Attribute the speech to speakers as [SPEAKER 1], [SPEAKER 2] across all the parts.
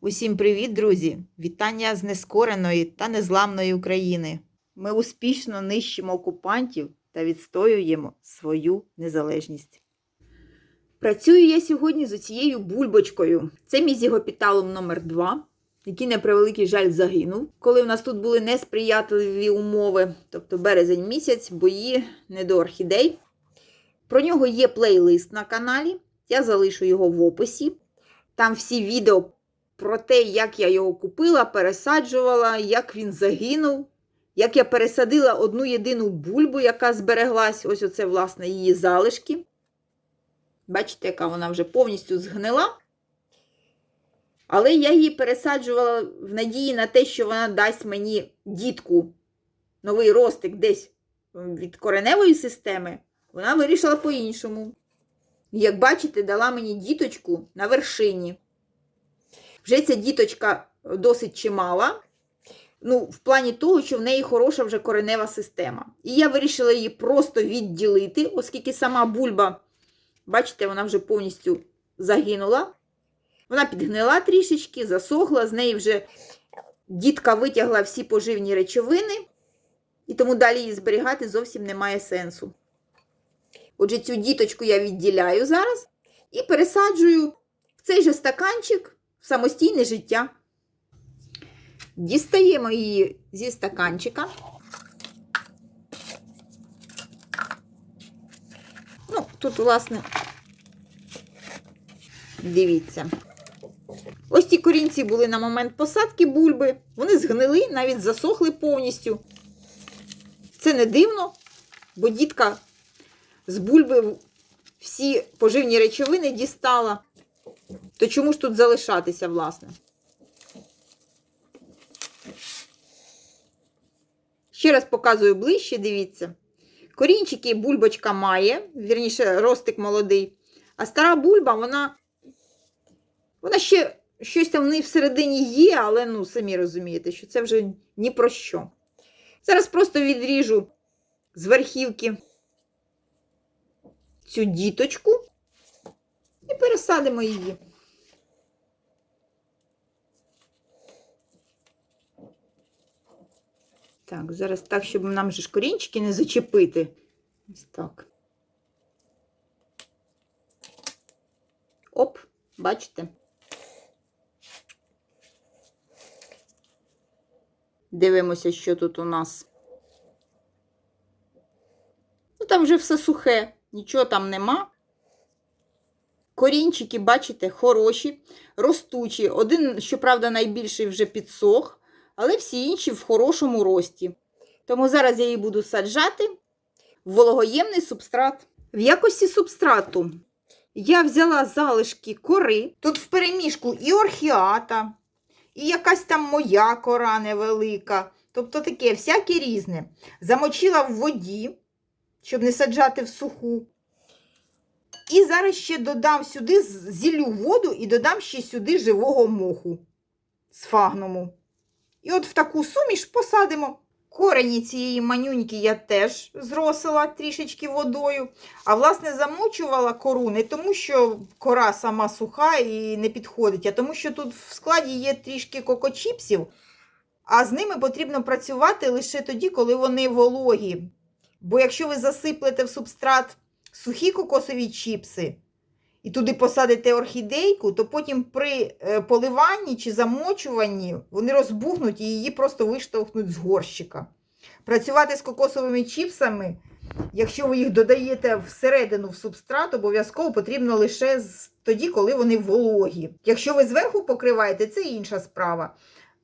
[SPEAKER 1] Усім привіт, друзі! Вітання з нескореної та незламної України. Ми успішно нищимо окупантів та відстоюємо свою незалежність. Працюю я сьогодні з цією бульбочкою. Це мій зігопіталум номер 2 який, на превеликий жаль, загинув, коли в нас тут були несприятливі умови, тобто березень місяць, бої не до орхідей. Про нього є плейлист на каналі. Я залишу його в описі. Там всі відео про те, як я його купила, пересаджувала, як він загинув, як я пересадила одну єдину бульбу, яка збереглась. Ось оце, власне, її залишки. Бачите, яка вона вже повністю згнила. Але я її пересаджувала в надії на те, що вона дасть мені дітку, новий ростик десь від кореневої системи. Вона вирішила по-іншому. Як бачите, дала мені діточку на вершині. Вже ця діточка досить чимала. Ну, в плані того, що в неї хороша вже коренева система. І я вирішила її просто відділити, оскільки сама бульба, бачите, вона вже повністю загинула. Вона підгнила трішечки, засохла, з неї вже дітка витягла всі поживні речовини, і тому далі її зберігати зовсім немає сенсу. Отже, цю діточку я відділяю зараз і пересаджую в цей же стаканчик в самостійне життя. Дістаємо її зі стаканчика. Ну, тут, власне, дивіться. Ось ті корінці були на момент посадки бульби. Вони згнили, навіть засохли повністю. Це не дивно, бо дітка з бульби всі поживні речовини дістала. То чому ж тут залишатися, власне? Ще раз показую ближче, дивіться. Корінчики бульбочка має, вірніше, ростик молодий. А стара бульба, вона вона ще щось там в неї всередині є, але ну, самі розумієте, що це вже ні про що. Зараз просто відріжу з верхівки цю діточку і пересадимо її. Так, зараз так, щоб нам же ж корінчики не зачепити. Ось так. Оп, бачите? Дивимося, що тут у нас. Ну, там вже все сухе, нічого там нема. Корінчики, бачите, хороші, ростучі. Один, щоправда, найбільший вже підсох, але всі інші в хорошому рості. Тому зараз я її буду саджати в вологоємний субстрат. В якості субстрату я взяла залишки кори. Тут в переміжку і орхіата, і якась там моя кора невелика. Тобто таке всяке різне. Замочила в воді, щоб не саджати в суху. І зараз ще додам сюди, зіллю воду і додам ще сюди живого моху з фагному. І от в таку суміш посадимо. Корені цієї манюньки я теж зросила трішечки водою. А, власне, замочувала кору не тому, що кора сама суха і не підходить, а тому, що тут в складі є трішки кокочіпсів, а з ними потрібно працювати лише тоді, коли вони вологі. Бо якщо ви засиплете в субстрат сухі кокосові чіпси і туди посадите орхідейку, то потім при е, поливанні чи замочуванні вони розбухнуть і її просто виштовхнуть з горщика. Працювати з кокосовими чіпсами, якщо ви їх додаєте всередину в субстрат, обов'язково потрібно лише тоді, коли вони вологі. Якщо ви зверху покриваєте, це інша справа.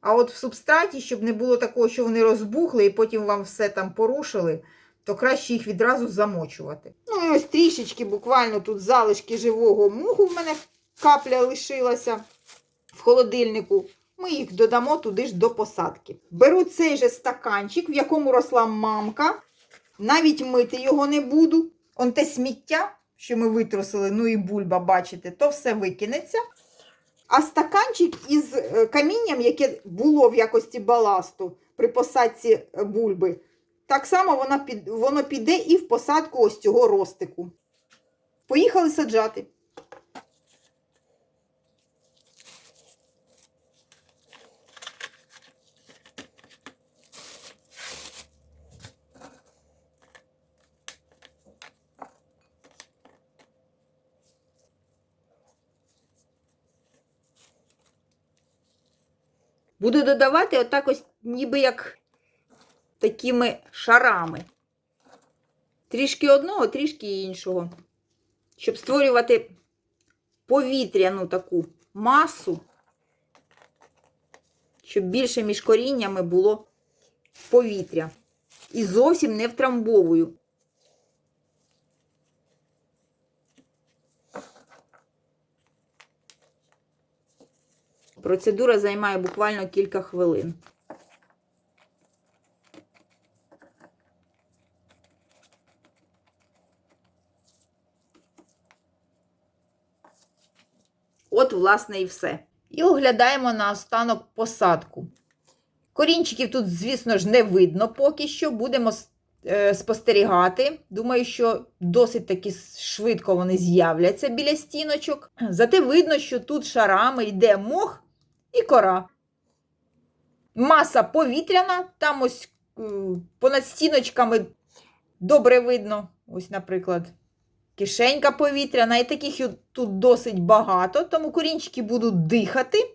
[SPEAKER 1] А от в субстраті, щоб не було такого, що вони розбухли і потім вам все там порушили, то краще їх відразу замочувати. Ну і ось трішечки, буквально тут залишки живого муху в мене капля лишилася в холодильнику. Ми їх додамо туди ж до посадки. Беру цей же стаканчик, в якому росла мамка. Навіть мити його не буду. Он те сміття, що ми витрусили, ну і бульба, бачите, то все викинеться. А стаканчик із е, камінням, яке було в якості баласту при посадці бульби, Так само вона під, воно піде і в посадку ось цього ростику. Поїхали саджати. Буду додавати отак ось ніби як такими шарами. Трішки одного, трішки іншого. Щоб створювати повітряну таку масу, щоб більше між коріннями було повітря. І зовсім не втрамбовую. Процедура займає буквально кілька хвилин. От, власне, і все. І оглядаємо на останок посадку. Корінчиків тут, звісно ж, не видно поки що. Будемо е, спостерігати. Думаю, що досить таки швидко вони з'являться біля стіночок. Зате видно, що тут шарами йде мох і кора. Маса повітряна, там ось е, понад стіночками добре видно. Ось, наприклад, кишенька повітряна, і таких тут досить багато, тому корінчики будуть дихати.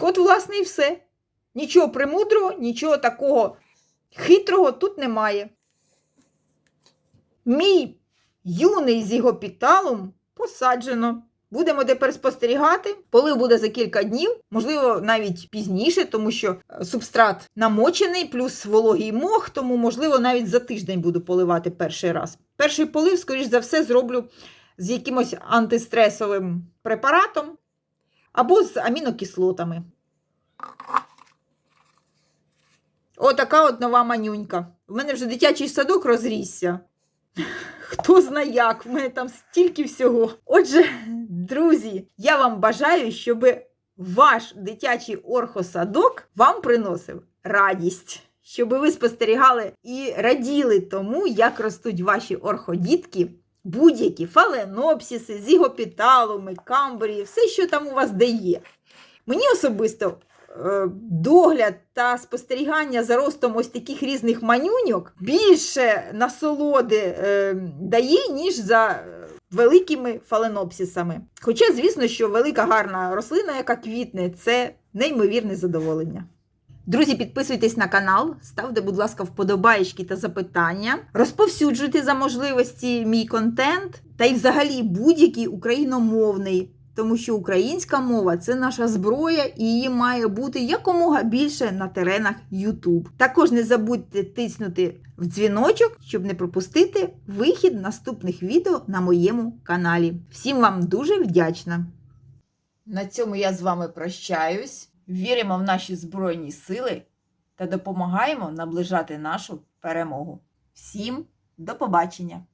[SPEAKER 1] От, власне, і все. Нічого премудрого, нічого такого хитрого тут немає. Мій юний зігопіталум посаджено. Будемо тепер спостерігати. Полив буде за кілька днів, можливо, навіть пізніше, тому що е, субстрат намочений, плюс вологий мох, тому, можливо, навіть за тиждень буду поливати перший раз. Перший полив, скоріш за все, зроблю з якимось антистресовим препаратом або з амінокислотами. Отака от нова манюнька. У мене вже дитячий садок розрісся. Хто знає як, в мене там стільки всього. Отже, друзі, я вам бажаю, щоб ваш дитячий орхосадок вам приносив радість, щоб ви спостерігали і раділи тому, як ростуть ваші орходітки, будь-які фаленопсіси, зігопіталуми, камбрії, все, що там у вас де є. Мені особисто е, догляд та спостерігання за ростом ось таких різних манюньок більше насолоди е, дає, ніж за е, великими фаленопсисами. Хоча, звісно, що велика гарна рослина, яка квітне, це неймовірне задоволення. Друзі, підписуйтесь на канал, ставте, будь ласка, вподобаєчки та запитання, розповсюджуйте за можливості мій контент та й взагалі будь-який україномовний тому що українська мова це наша зброя, і її має бути якомога більше на теренах YouTube. Також не забудьте тиснути в дзвіночок, щоб не пропустити вихід наступних відео на моєму каналі. Всім вам дуже вдячна! На цьому я з вами прощаюсь. Віримо в наші Збройні сили та допомагаємо наближати нашу перемогу. Всім до побачення!